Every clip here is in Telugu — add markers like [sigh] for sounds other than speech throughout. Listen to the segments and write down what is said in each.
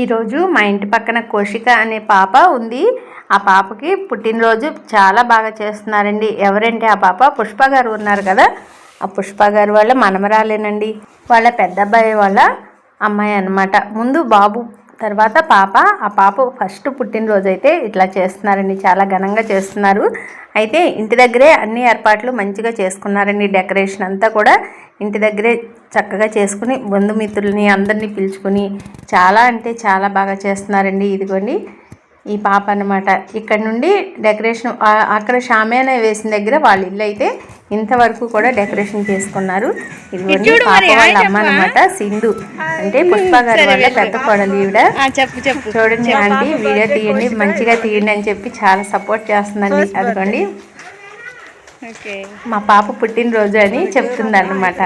ఈరోజు మా ఇంటి పక్కన కోషిక అనే పాప ఉంది. ఆ పాపకి పుట్టినరోజు చాలా బాగా చేస్తున్నారండి. ఎవరంటే ఆ పాప? పుష్ప గారు ఉన్నారు కదా. ఆ పుష్ప గారు వాళ్ళ మనమరాలేనండి. వాళ్ళ పెద్ద అబ్బాయి వాళ్ళ అమ్మాయి అనమాట ముందు బాబు తర్వాత పాప ఆ పాప ఫస్ట్ పుట్టినరోజు అయితే ఇట్లా చేస్తున్నారండి చాలా ఘనంగా చేస్తున్నారు. అయితే ఇంటి దగ్గరే అన్ని ఏర్పాట్లు మంచిగా చేసుకున్నారండి డెకరేషన్ అంతా కూడా ఇంటి దగ్గరే చక్కగా చేసుకుని బంధుమిత్రుల్ని అందరినీ పిలుచుకుని చాలా అంటే చాలా బాగా చేస్తున్నారండి ఇదిగోండి. ఈ పాప అన్నమాట. ఇక్కడ నుండి డెకరేషన్ అక్కడ షామేనా వేసిన దగ్గర వాళ్ళ ఇల్లు అయితే ఇంతవరకు కూడా డెకరేషన్ చేసుకున్నారు. ఇదిగోండి పాప వాళ్ళ అమ్మ అన్నమాట సింధు. అంటే పుష్ప గారి వాళ్ళ పెద్ద కోడలు ఈవిడ. చూడండి ఆంటీ వీడియో తీయండి మంచిగా తీయండి అని చెప్పి చాలా సపోర్ట్ చేస్తుందండి. అదిగోండి. ఓకే. మా పాప పుట్టినరోజు అని చెప్తుంది అన్నమాట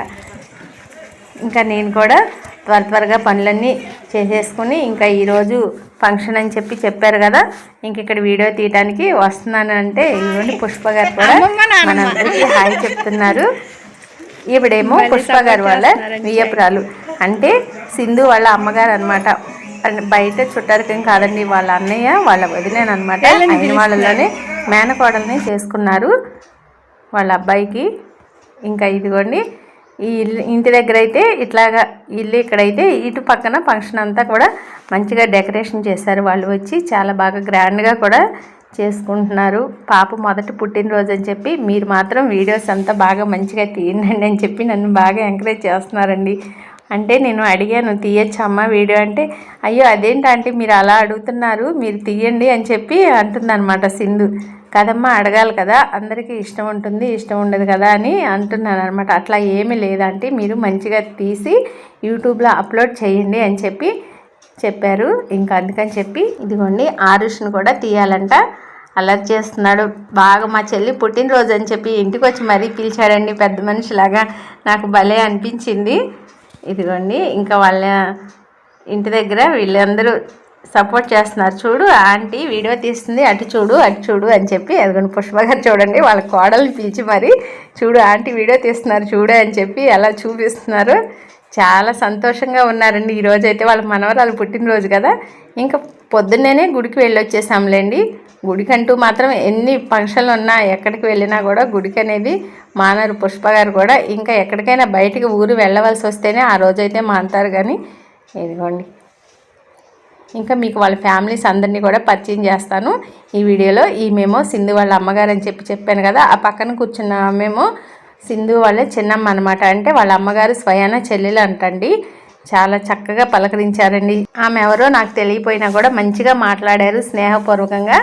ఇంకా నేను కూడా త్వర త్వరగా పనులన్నీ చేసేసుకుని ఇంకా ఈరోజు ఫంక్షన్ అని చెప్పి చెప్పారు కదా ఇంక ఇక్కడ వీడియో తీయడానికి వస్తున్నాను అంటే ఇవ్వండి పుష్ప గారు కూడా మనందరికీ హాయ్ చెప్తున్నారు. ఈవిడేమో పుష్ప గారు వాళ్ళ వియ్యపురాలు. అంటే సింధు వాళ్ళ అమ్మగారు అనమాట బయట చుట్టారికం కాదండి వాళ్ళ అన్నయ్య వాళ్ళ వదిలేనమాట అయిన వాళ్ళలోనే మేనకోడల్ని చేసుకున్నారు వాళ్ళ అబ్బాయికి. ఇంకా ఇదిగోండి ఈ ఇల్లు ఇంటి దగ్గర అయితే ఇట్లాగా ఇల్లు ఇక్కడైతే ఇటు పక్కన ఫంక్షన్ అంతా కూడా మంచిగా డెకరేషన్ చేశారు. వాళ్ళు వచ్చి చాలా బాగా గ్రాండ్గా కూడా చేసుకుంటున్నారు. పాప మొదటి పుట్టినరోజు అని చెప్పి మీరు మాత్రం వీడియోస్ అంతా బాగా మంచిగా తీయండి అని చెప్పి నన్ను బాగా ఎంకరేజ్ చేస్తున్నారండి. అంటే నేను అడిగాను తీయచ్చమ్మా అమ్మ వీడియో? అంటే అయ్యో అదేంటంటే మీరు అలా అడుగుతున్నారు మీరు తీయండి అని చెప్పి అంటుందన్నమాట సింధు. కదమ్మా అడగాలి కదా అందరికీ ఇష్టం ఉంటుంది ఇష్టం ఉండదు కదా అని అంటున్నాను అనమాట అట్లా ఏమీ లేదంటే మీరు మంచిగా తీసి యూట్యూబ్లో అప్లోడ్ చేయండి అని చెప్పి చెప్పారు. ఇంకా అందుకని చెప్పి ఇదిగోండి ఆరుష్ను కూడా తీయాలంట. అలర్ట్ చేస్తున్నాడు బాగా మా చెల్లి పుట్టినరోజు అని చెప్పి ఇంటికి వచ్చి మరీ పిలిచాడండి పెద్ద మనిషిలాగా. నాకు భలే అనిపించింది. ఇదిగోండి ఇంకా వాళ్ళ ఇంటి దగ్గర వీళ్ళందరూ సపోర్ట్ చేస్తున్నారు. చూడు ఆంటీ వీడియో తీస్తుంది. అటు చూడు అటు చూడు అని చెప్పి అదిగోండి పుష్ప గారు చూడండి వాళ్ళ కోడల్ని పిలిచి మరి చూడు ఆంటీ వీడియో తీస్తున్నారు చూడు అని చెప్పి అలా చూపిస్తున్నారు. చాలా సంతోషంగా ఉన్నారండి. ఈరోజు అయితే వాళ్ళ మనవరాలు పుట్టినరోజు కదా. ఇంకా పొద్దున్నేనే గుడికి వెళ్ళి వచ్చేసాంలేండి గుడికంటూ మాత్రం ఎన్ని ఫంక్షన్లు ఉన్నా ఎక్కడికి వెళ్ళినా కూడా గుడికి అనేది మానరు పుష్ప గారు కూడా. ఇంకా ఎక్కడికైనా బయటికి ఊరు వెళ్ళవలసి వస్తేనే ఆ రోజైతే మానతారు కానీ ఇదిగోండి. ఇంకా మీకు వాళ్ళ ఫ్యామిలీస్ అందరినీ కూడా పరిచయం చేస్తాను ఈ వీడియోలో. ఈ మేము సింధు వాళ్ళ అమ్మగారు అని చెప్పి చెప్పాను కదా ఆ పక్కన కూర్చున్న మేము సింధు వాళ్ళ చిన్నమ్మ అనమాట అంటే వాళ్ళ అమ్మగారు స్వయాన చెల్లెలు అంటండి. చాలా చక్కగా పలకరించారండి. ఆమె ఎవరో నాకు తెలియపోయినా కూడా మంచిగా మాట్లాడారు స్నేహపూర్వకంగా.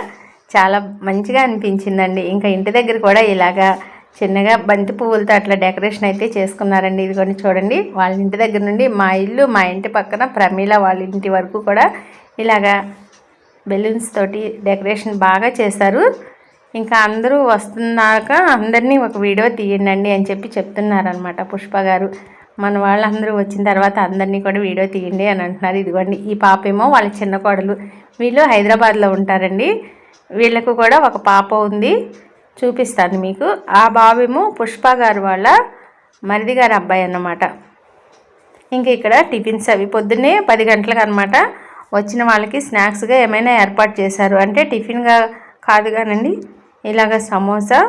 చాలా మంచిగా అనిపించిందండి. ఇంకా ఇంటి దగ్గర కూడా ఇలాగా చిన్నగా బంతి పువ్వులతో అట్లా డెకరేషన్ అయితే చేసుకున్నారండి. ఇదిగోండి చూడండి వాళ్ళ ఇంటి దగ్గర నుండి మా ఇల్లు మా ఇంటి పక్కన ప్రమీల వాళ్ళ ఇంటి వరకు కూడా ఇలాగా బెలూన్స్ తోటి డెకరేషన్ బాగా చేశారు. ఇంకా అందరూ వస్తున్నాక అందరినీ ఒక వీడియో తీయండి అని చెప్పి చెప్తున్నారనమాట పుష్ప గారు. మన వాళ్ళందరూ వచ్చిన తర్వాత అందరినీ కూడా వీడియో తీయండి అని అంటున్నారు. ఇదిగోండి ఈ పాప ఏమో వాళ్ళ చిన్న కోడలు. వీళ్ళు హైదరాబాద్లో ఉంటారండి. వీళ్ళకు కూడా ఒక పాప ఉంది. చూపిస్తాను మీకు. ఆ బావేమో పుష్ప గారు వాళ్ళ మరిది గారి అబ్బాయి అన్నమాట. ఇంకా ఇక్కడ టిఫిన్స్ అవి పొద్దున్నే పది గంటలకు అనమాట వచ్చిన వాళ్ళకి స్నాక్స్గా ఏమైనా ఏర్పాటు చేశారు. అంటే టిఫిన్గా కాదు కానండి ఇలాగ సమోసా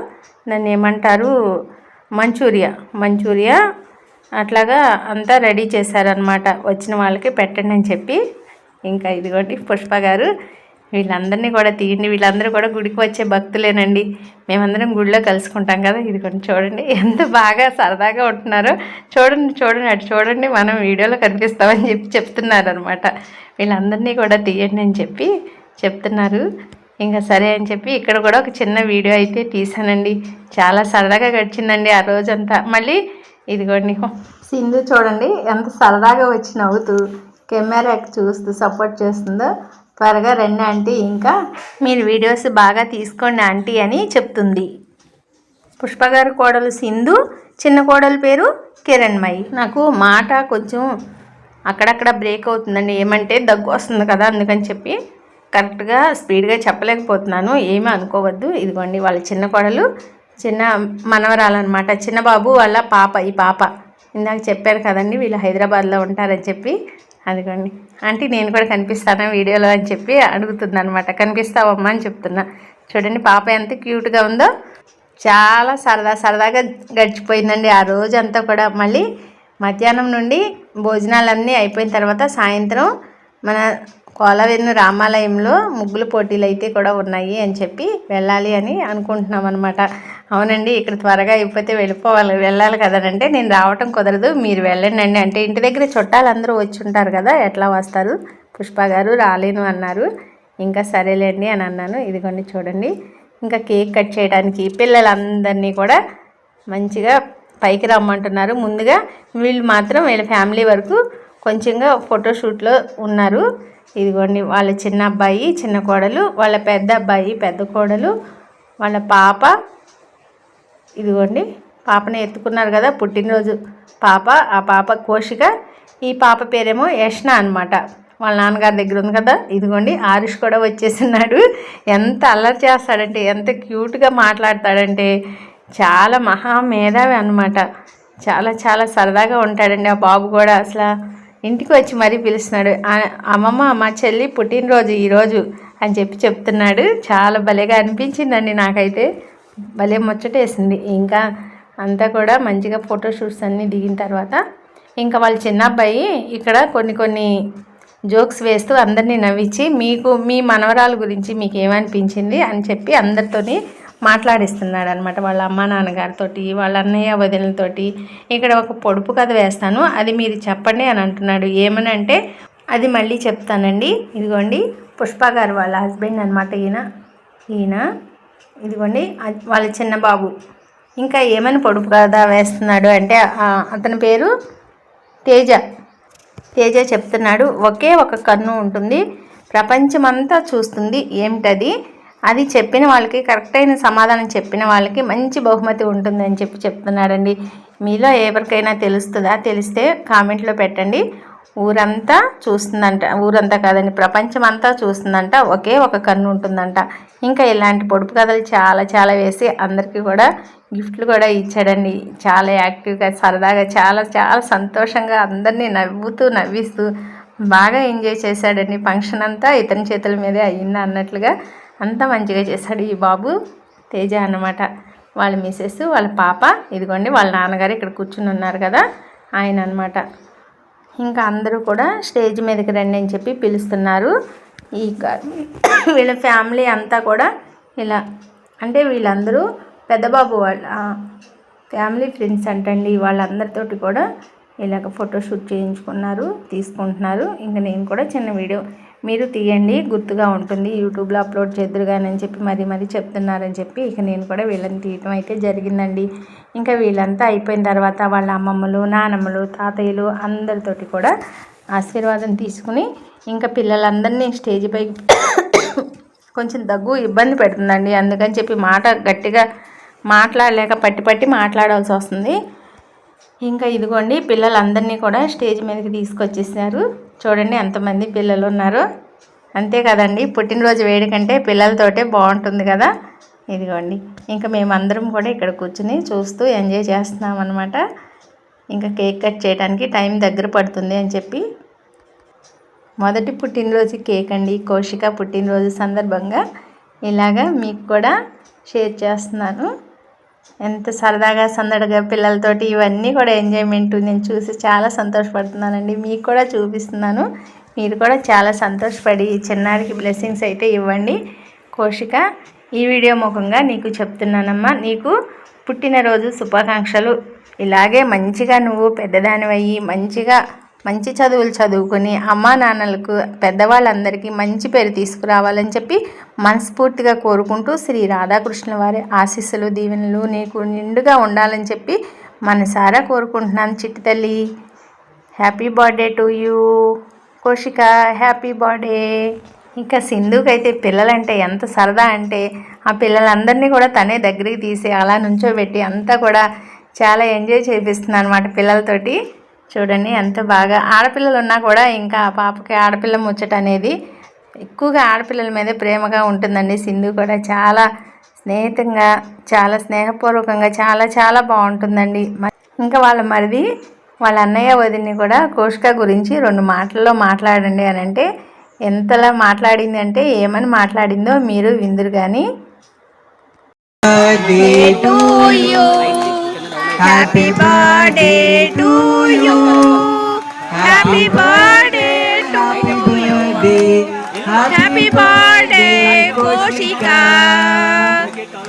నన్ను ఏమంటారు మంచూరియా మంచూరియా అట్లాగా అంతా రెడీ చేశారనమాట వచ్చిన వాళ్ళకి పెట్టండి అని చెప్పి. ఇంకా ఇదిగోండి పుష్ప గారు వీళ్ళందరినీ కూడా తీయండి. వీళ్ళందరూ కూడా గుడికి వచ్చే భక్తులేనండి. మేమందరం గుడిలో కలుసుకుంటాం కదా. ఇది కొంచెం చూడండి. ఎంత బాగా సరదాగా ఉంటున్నారో. చూడండి చూడండి. అటు చూడండి మనం వీడియోలో కనిపిస్తామని చెప్పి చెప్తున్నారు అనమాట వీళ్ళందరినీ కూడా తీయండి అని చెప్పి చెప్తున్నారు. ఇంకా సరే అని చెప్పి ఇక్కడ కూడా ఒక చిన్న వీడియో అయితే తీసానండి చాలా సరదాగా గడిచిందండి ఆ రోజంతా. మళ్ళీ ఇదిగోండి. సింధు చూడండి ఎంత సరదాగా వచ్చి నవ్వుతూ కెమెరాకి చూస్తూ సపోర్ట్ చేస్తుందో. త్వరగా రండి ఆంటీ. ఇంకా మీరు వీడియోస్ బాగా తీసుకోండి ఆంటీ అని చెప్తుంది. పుష్పగారి కోడలు సింధు చిన్న కోడలు పేరు కిరణ్మయి. నాకు మాట కొంచెం అక్కడక్కడ బ్రేక్ అవుతుందండి. ఏమంటే దగ్గు వస్తుంది కదా అందుకని చెప్పి కరెక్ట్గా స్పీడ్గా చెప్పలేకపోతున్నాను. ఏమీ అనుకోవద్దు. ఇదిగోండి వాళ్ళ చిన్న కోడలు చిన్న మనవరాలన్నమాట. చిన్న బాబు వాళ్ళ పాప ఈ పాప. ఇందాక చెప్పారు కదండి వీళ్ళు హైదరాబాద్లో ఉంటారని చెప్పి అదిగోండి. అంటే నేను కూడా కనిపిస్తానా వీడియోలో అని చెప్పి అడుగుతుంది అనమాట కనిపిస్తావమ్మా అని చెప్తున్నా. చూడండి పాప ఎంత క్యూట్గా ఉందో. చాలా సరదా సరదాగా గడిచిపోయిందండి ఆ రోజంతా కూడా. మళ్ళీ మధ్యాహ్నం నుండి భోజనాలన్నీ అయిపోయిన తర్వాత సాయంత్రం మన కోలవెన్ను రామాలయంలో ముగ్గుల పోటీలు అయితే కూడా ఉన్నాయి అని చెప్పి వెళ్ళాలి అని అనుకుంటున్నాం అనమాట అవునండి ఇక్కడ త్వరగా అయిపోతే వెళ్ళిపోవాలి వెళ్ళాలి కదనంటే నేను రావటం కుదరదు. మీరు వెళ్ళండి అండి అంటే ఇంటి దగ్గర చుట్టాలు అందరూ వచ్చి ఉంటారు కదా ఎట్లా వస్తారు? పుష్ప గారు రాలేను అన్నారు. ఇంకా సరేలేండి అని అన్నాను. ఇదిగోండి చూడండి. ఇంకా కేక్ కట్ చేయడానికి పిల్లలందరినీ కూడా మంచిగా పైకి రమ్మంటున్నారు. ముందుగా వీళ్ళు మాత్రం వీళ్ళ ఫ్యామిలీ వరకు కొంచెంగా ఫోటోషూట్లో ఉన్నారు. ఇదిగోండి వాళ్ళ చిన్న అబ్బాయి చిన్న కోడలు వాళ్ళ పెద్ద అబ్బాయి పెద్ద కోడలు వాళ్ళ పాప ఇదిగోండి పాపని ఎత్తుకున్నారు కదా పుట్టినరోజు పాప ఆ పాప కోషిక ఈ పాప పేరేమో యష్ణ అనమాట వాళ్ళ నాన్నగారి దగ్గర ఉంది కదా ఇదిగోండి ఆరుష్ కూడా వచ్చేసినాడు ఎంత అల్లరి చేస్తాడంటే ఎంత క్యూట్గా మాట్లాడతాడంటే చాలా మహా మేధావి అనమాట చాలా చాలా సరదాగా ఉంటాడండి ఆ బాబు కూడా. అసలు ఇంటికి వచ్చి మరీ పిలుస్తున్నాడు అమ్మమ్మ మా చెల్లి పుట్టినరోజు ఈరోజు అని చెప్పి చెప్తున్నాడు. చాలా భలేగా అనిపించిందండి నాకైతే. భలే ముచ్చటేసింది. ఇంకా అంతా కూడా మంచిగా ఫోటోషూట్స్ అన్నీ దిగిన తర్వాత ఇంకా వాళ్ళ చిన్న అబ్బాయి ఇక్కడ కొన్ని కొన్ని జోక్స్ వేస్తూ అందరినీ నవ్వించి మీకు మీ మనవరాల గురించి మీకు ఏమనిపించింది? అని చెప్పి అందరితోని మాట్లాడిస్తున్నాడు అనమాట వాళ్ళ అమ్మ నాన్నగారితోటి వాళ్ళ అన్నయ్య వదినలతోటి. ఇక్కడ ఒక పొడుపు కథ వేస్తాను అది మీరు చెప్పండి అని అంటున్నాడు. ఏమనంటే అది మళ్ళీ చెప్తానండి. ఇదిగోండి పుష్ప గారు వాళ్ళ హస్బెండ్ అనమాట ఈయన. ఈయన ఇదిగోండి వాళ్ళ చిన్న బాబు. ఇంకా ఏమని పొడుపు కదా వేస్తున్నాడు అంటే అతని పేరు తేజ. తేజ చెప్తున్నాడు ఒకే ఒక కన్ను ఉంటుంది ప్రపంచమంతా చూస్తుంది ఏమిటది? అది చెప్పిన వాళ్ళకి కరెక్ట్ అయిన సమాధానం చెప్పిన వాళ్ళకి మంచి బహుమతి ఉంటుందని చెప్పి చెప్తున్నాడండి. మీలో ఎవరికైనా తెలుస్తుందా? తెలిస్తే కామెంట్లో పెట్టండి. ఊరంతా చూస్తుందంట. ఊరంతా కాదండి ప్రపంచం అంతా చూస్తుందంట. ఒకే ఒక కన్ను ఉంటుందంట. ఇంకా ఇలాంటి పొడుపు కథలు చాలా చాలా వేసి అందరికీ కూడా గిఫ్ట్లు కూడా ఇచ్చాడండి. చాలా యాక్టివ్గా సరదాగా చాలా చాలా సంతోషంగా అందరినీ నవ్వుతూ నవ్విస్తూ బాగా ఎంజాయ్ చేశాడండి. ఫంక్షన్ అంతా ఇతని చేతుల మీదే అయ్యింది అన్నట్లుగా అంతా మంచిగా చేశాడు ఈ బాబు. తేజ అన్నమాట. వాళ్ళ మిసెస్ వాళ్ళ పాప ఇదిగోండి వాళ్ళ నాన్నగారు ఇక్కడ కూర్చుని ఉన్నారు కదా ఆయన అనమాట ఇంకా అందరూ కూడా స్టేజ్ మీదకి రండి అని చెప్పి పిలుస్తున్నారు. ఈ వీళ్ళ ఫ్యామిలీ అంతా కూడా ఇలా అంటే వీళ్ళందరూ పెద్దబాబు వాళ్ళ ఫ్యామిలీ ఫ్రెండ్స్ అంటండి. వాళ్ళందరితోటి కూడా ఇలాగ ఫోటోషూట్ చేయించుకున్నారు తీసుకుంటున్నారు. ఇంకా నేను కూడా చిన్న వీడియో మీరు తీయండి గుర్తుగా ఉంటుంది. యూట్యూబ్లో అప్లోడ్ చేద్దురుగానని చెప్పి మరీ మరీ చెప్తున్నారని చెప్పి ఇక నేను కూడా వీళ్ళని తీయటం అయితే జరిగిందండి. ఇంకా వీళ్ళంతా అయిపోయిన తర్వాత వాళ్ళ అమ్మమ్మలు నానమ్మలు తాతయ్యలు అందరితోటి కూడా ఆశీర్వాదం తీసుకుని ఇంకా పిల్లలందరినీ స్టేజ్ [coughs] కొంచెం దగ్గు ఇబ్బంది పెడుతుందండి. అందుకని చెప్పి మాట గట్టిగా మాట్లాడలేక పట్టి పట్టి మాట్లాడాల్సి వస్తుంది. ఇంకా ఇదిగోండి పిల్లలందరినీ కూడా స్టేజ్ మీదకి తీసుకొచ్చేసారు. చూడండి ఎంతమంది పిల్లలు ఉన్నారు. అంతే కదండి పుట్టినరోజు వేడుకంటే పిల్లలతోటే బాగుంటుంది కదా. ఇదిగోండి ఇంకా మేమందరం కూడా ఇక్కడ కూర్చుని చూస్తూ ఎంజాయ్ చేస్తున్నాం అనమాట ఇంకా కేక్ కట్ చేయడానికి టైం దగ్గర పడుతుంది అని చెప్పి. మొదటి పుట్టినరోజు కేక్ అండి కౌశిక పుట్టినరోజు సందర్భంగా ఇలాగా మీకు కూడా షేర్ చేస్తున్నాను. ఎంత సరదాగా సందడిగా పిల్లలతోటి ఇవన్నీ కూడా ఎంజాయ్మెంట్ నేను చూసి చాలా సంతోషపడుతున్నానండి. మీకు కూడా చూపిస్తున్నాను. మీరు కూడా చాలా సంతోషపడి చిన్నారికి బ్లెస్సింగ్స్ అయితే ఇవ్వండి. కోషిక ఈ వీడియో ముఖంగా నీకు చెప్తున్నానమ్మా. నీకు పుట్టినరోజు శుభాకాంక్షలు. ఇలాగే మంచిగా నువ్వు పెద్దదానివయ్యి మంచిగా మంచి చదువులు చదువుకొని అమ్మా నాన్నలకు పెద్దవాళ్ళందరికీ మంచి పేరు తీసుకురావాలని చెప్పి మనస్ఫూర్తిగా కోరుకుంటూ శ్రీ రాధాకృష్ణ వారి ఆశీస్సులు దీవెనలు నీకు నిండుగా ఉండాలని చెప్పి మనసారా కోరుకుంటున్నాను చిట్టి తల్లి. Happy birthday to you Koshika happy birthday ఇంకా సింధుకైతే పిల్లలంటే ఎంత సరదా అంటే ఆ పిల్లలందరినీ కూడా తనే దగ్గరికి తీసి అలా నుంచోబెట్టి అంతా కూడా చాలా ఎంజాయ్ చేపిస్తుంది అనమాట పిల్లలతోటి. చూడండి ఎంత బాగా ఆడపిల్లలు ఉన్నా కూడా ఇంకా ఆ పాపకి ఆడపిల్ల ముచ్చట అనేది ఎక్కువగా ఆడపిల్లల మీదే ప్రేమగా ఉంటుందండి. సింధు కూడా చాలా స్నేహితంగా చాలా స్నేహపూర్వకంగా చాలా చాలా బాగుంటుందండి. మ- ఇంకా వాళ్ళ మరిది వాళ్ళ అన్నయ్య వదిని కూడా కోష్క గురించి రెండు మాటల్లో మాట్లాడండి అని అంటే ఎంతలా మాట్లాడింది అంటే ఏమని మాట్లాడిందో మీరు విందురు కానీ birthday to you. Happy birthday to you. Happy birthday to happy birthday Koshika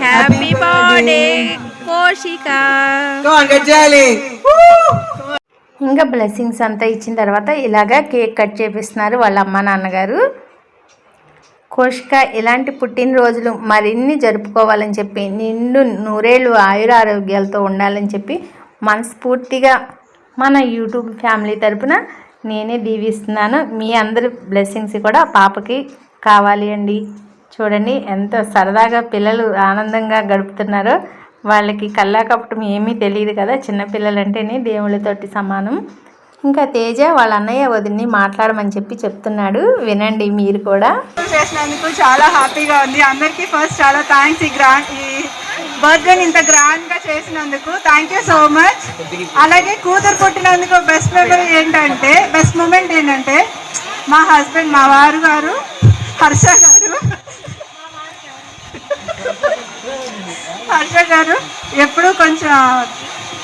happy birthday Koshika చేయాలి ఇంకా బ్లెస్సింగ్స్ అంతా ఇచ్చిన తర్వాత ఇలాగా కేక్ కట్ చేపిస్తున్నారు వాళ్ళ అమ్మ నాన్నగారు కోషిక ఇలాంటి పుట్టినరోజులు మరిన్ని జరుపుకోవాలని చెప్పి నిండు నూరేళ్ళు ఆయుర ఆరోగ్యాలతో ఉండాలని చెప్పి మనస్ఫూర్తిగా మన యూట్యూబ్ ఫ్యామిలీ తరపున నేనే దీవిస్తున్నాను. మీ అందరి బ్లెస్సింగ్స్ కూడా పాపకి కావాలి అండి. చూడండి ఎంత సరదాగా పిల్లలు ఆనందంగా గడుపుతున్నారో. వాళ్ళకి కల్లా ఏమీ తెలియదు కదా చిన్నపిల్లలంటేనే దేవుళ్ళతోటి సమానం. ఇంకా తేజ వాళ్ళ అన్నయ్య వదిన్ని మాట్లాడమని చెప్పి చెప్తున్నాడు. వినండి మీరు కూడా. చేసినందుకు చాలా హ్యాపీగా ఉంది. అందరికీ ఫస్ట్ చాలా థ్యాంక్స్ ఈ గ్రాండ్ ఈ బర్త్డేని ఇంత గ్రాండ్గా చేసినందుకు. థ్యాంక్ యూ సో మచ్ అలాగే కూతురు పుట్టినందుకు బెస్ట్ మెమరీ ఏంటంటే బెస్ట్ మూమెంట్ ఏంటంటే మా హస్బెండ్ మా వారు గారు హర్ష గారు. హర్ష గారు ఎప్పుడూ కొంచెం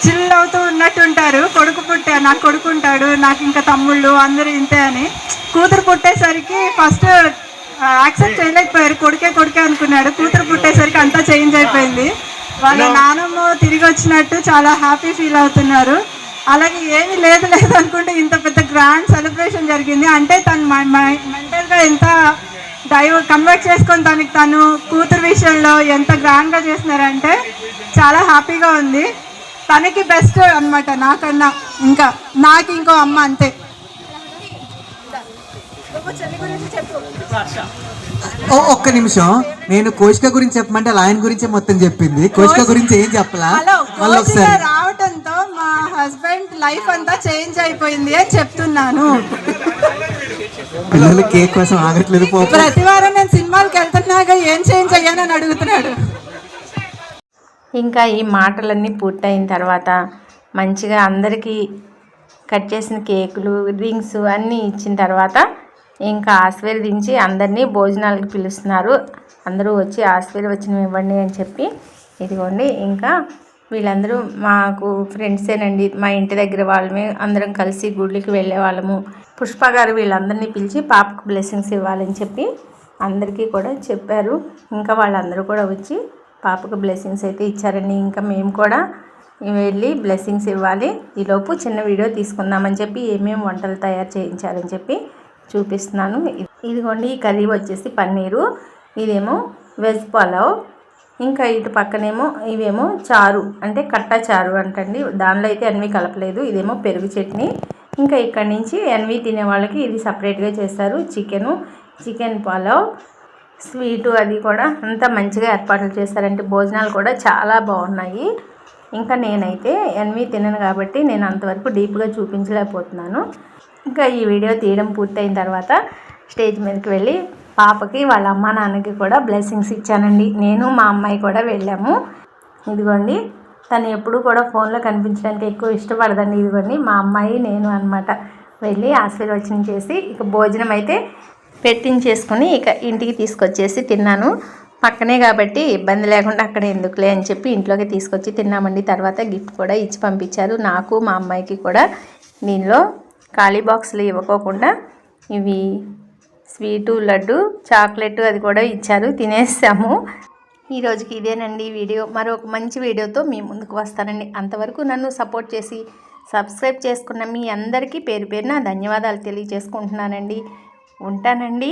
చిల్ అవుతూ ఉన్నట్టుంటారు. కొడుకు పుట్టా నాకు కొడుకు ఉంటాడు నాకు ఇంకా తమ్ముళ్ళు అందరూ ఇంతే అని. కూతురు పుట్టేసరికి ఫస్ట్ యాక్సెప్ట్ చేయలేకపోయారు. కొడుకే కొడుకే అనుకున్నాడు. కూతురు పుట్టేసరికి అంతా చేంజ్ అయిపోయింది. వాళ్ళ నానమ్మ తిరిగి వచ్చినట్టు చాలా హ్యాపీ ఫీల్ అవుతున్నారు. అలాగే ఏమీ లేదు లేదు అనుకుంటే ఇంత పెద్ద గ్రాండ్ సెలబ్రేషన్ జరిగింది. అంటే తను మెంటల్గా ఎంత డైవ్ కన్వర్ట్ చేసుకొని తనకి తను కూతురు విషయంలో ఎంత గ్రాండ్గా చేస్తున్నారంటే చాలా హ్యాపీగా ఉంది. తనకి బెస్ట్ అన్నమాట. నాకన్నా ఇంకా నాకు ఇంకో అమ్మ అంతే. ఒక్క నిమిషం. నేను కోశిక గురించి చెప్పమంటే ఆయన గురించి మొత్తం చెప్పింది. కోశిక గురించి ఏం చెప్పలా? మళ్ళీ ఒకసారి. రావటంతో మా హస్బెండ్ లైఫ్ అంతా చేంజ్ అయిపోయింది అని చెప్తున్నాను. పిల్లలు కేక్ కోసం ఆగట్లేదు ప్రతి వారం నేను సినిమాలకు వెళ్తున్నాగా ఏం చేంజ్ అయ్యానని అడుగుతున్నాడు. ఇంకా ఈ మాటలన్నీ పూర్తయిన తర్వాత మంచిగా అందరికీ కట్ చేసిన కేకులు డ్రింక్స్ అన్నీ ఇచ్చిన తర్వాత ఇంకా ఆశీర్వదించి అందరినీ భోజనాలకు పిలుస్తున్నారు. అందరూ వచ్చి ఆశీర్వచనం ఇవ్వండి అని చెప్పి ఇదిగోండి. ఇంకా వీళ్ళందరూ మాకు ఫ్రెండ్సేనండి. మా ఇంటి దగ్గర వాళ్ళమే అందరం కలిసి గుడికి వెళ్ళే వాళ్ళము. పుష్ప గారు వీళ్ళందరినీ పిలిచి పాపకు బ్లెస్సింగ్స్ ఇవ్వాలని చెప్పి అందరికీ కూడా చెప్పారు. ఇంకా వాళ్ళందరూ కూడా వచ్చి పాపకు బ్లెస్సింగ్స్ అయితే ఇచ్చారండి. ఇంకా మేము కూడా వెళ్ళి బ్లెస్సింగ్స్ ఇవ్వాలి. ఈలోపు చిన్న వీడియో తీసుకుందామని చెప్పి ఏమేమి వంటలు తయారు చేయించారని చెప్పి చూపిస్తున్నాను. ఇదిగోండి ఈ కర్రీ వచ్చేసి పన్నీరు ఇదేమో వెజ్ పలావ్ ఇంకా ఇటు పక్కనేమో ఇవేమో చారు అంటే కట్టా చారు అంటండి. దానిలో అయితే అన్వి కలపలేదు ఇదేమో పెరుగు చట్నీ. ఇంకా ఇక్కడి నుంచి ఎన్వి తినే వాళ్ళకి ఇది సపరేట్గా చేస్తారు. చికెను చికెన్ పలావ్ స్వీటు అది కూడా అంతా మంచిగా ఏర్పాట్లు చేశారంటే భోజనాలు కూడా చాలా బాగున్నాయి. ఇంకా నేనైతే ఎనిమి తినను కాబట్టి నేను అంతవరకు డీప్గా చూపించలేకపోతున్నాను. ఇంకా ఈ వీడియో తీయడం పూర్తయిన తర్వాత స్టేజ్ మీదకి వెళ్ళి పాపకి వాళ్ళ అమ్మ నాన్నకి కూడా బ్లెస్సింగ్స్ ఇచ్చానండి. నేను మా అమ్మాయి కూడా వెళ్ళాము. ఇదిగోండి తను ఎప్పుడు కూడా ఫోన్లో కనిపించడానికి ఎక్కువ ఇష్టపడదండి. ఇదిగోండి మా అమ్మాయి నేను అనమాట వెళ్ళి ఆశీర్వచనం చేసి ఇక భోజనం అయితే పెట్టించేసుకుని ఇక ఇంటికి తీసుకొచ్చేసి తిన్నాను. పక్కనే కాబట్టి ఇబ్బంది లేకుండా అక్కడ ఎందుకులే అని చెప్పి ఇంట్లోకి తీసుకొచ్చి తిన్నామండి. తర్వాత గిఫ్ట్ కూడా ఇచ్చి పంపించారు. నాకు మా అమ్మాయికి కూడా దీనిలో ఖాళీ బాక్సులు ఇవ్వకోకుండా ఇవి స్వీటు లడ్డు చాక్లెట్ అది కూడా ఇచ్చారు. తినేసాము. ఈ రోజుకి ఇదేనండి వీడియో. మరొక మంచి వీడియోతో మీ ముందుకు వస్తానండి. అంతవరకు నన్ను సపోర్ట్ చేసి సబ్స్క్రైబ్ చేసుకున్న మీ అందరికీ పేరు పేరున ధన్యవాదాలు తెలియజేసుకుంటున్నానండి. ఉంటానండి.